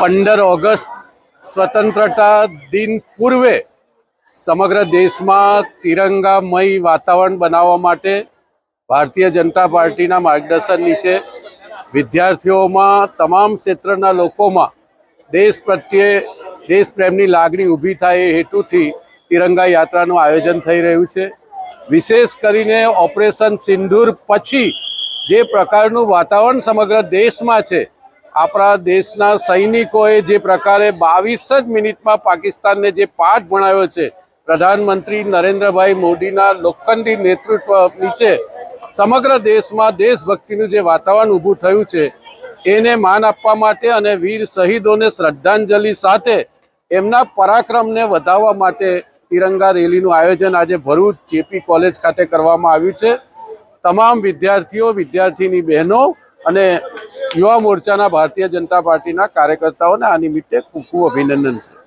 પંદર ઓગસ્ટ સ્વતંત્રતા દિન પૂર્વે સમગ્ર દેશમાં તિરંગામય વાતાવરણ બનાવવા માટે ભારતીય જનતા પાર્ટીના માર્ગદર્શન નીચે વિદ્યાર્થીઓમાં તમામ ક્ષેત્રના લોકોમાં દેશ પ્રત્યે દેશ પ્રેમની લાગણી ઊભી થાય એ હેતુથી તિરંગા યાત્રાનું આયોજન થઈ રહ્યું છે. વિશેષ કરીને ઓપરેશન સિંદૂર પછી જે પ્રકારનું વાતાવરણ સમગ્ર દેશમાં છે આપણા દેશના સૈનિકોએ જે પ્રકારે બાવીસ જ મિનિટમાં પાકિસ્તાનને જે પાઠ ભણાવ્યો છે, પ્રધાનમંત્રી નરેન્દ્રભાઈ મોદીના લોખંડી નેતૃત્વ નીચે સમગ્ર દેશમાં દેશભક્તિનું જે વાતાવરણ ઊભું થયું છે, એને માન આપવા માટે અને વીર શહીદોને શ્રદ્ધાંજલિ સાથે એમના પરાક્રમને વધાવવા માટે તિરંગા રેલીનું આયોજન આજે ભરૂચ જેપી કોલેજ ખાતે કરવામાં આવ્યું છે. તમામ વિદ્યાર્થીઓ, વિદ્યાર્થીની બહેનો અને યુવા મોરચાના ભારતીય જનતા પાર્ટીના કાર્યકર્તાઓને આ નિમિત્તે ખૂબ ખૂબ અભિનંદન છે.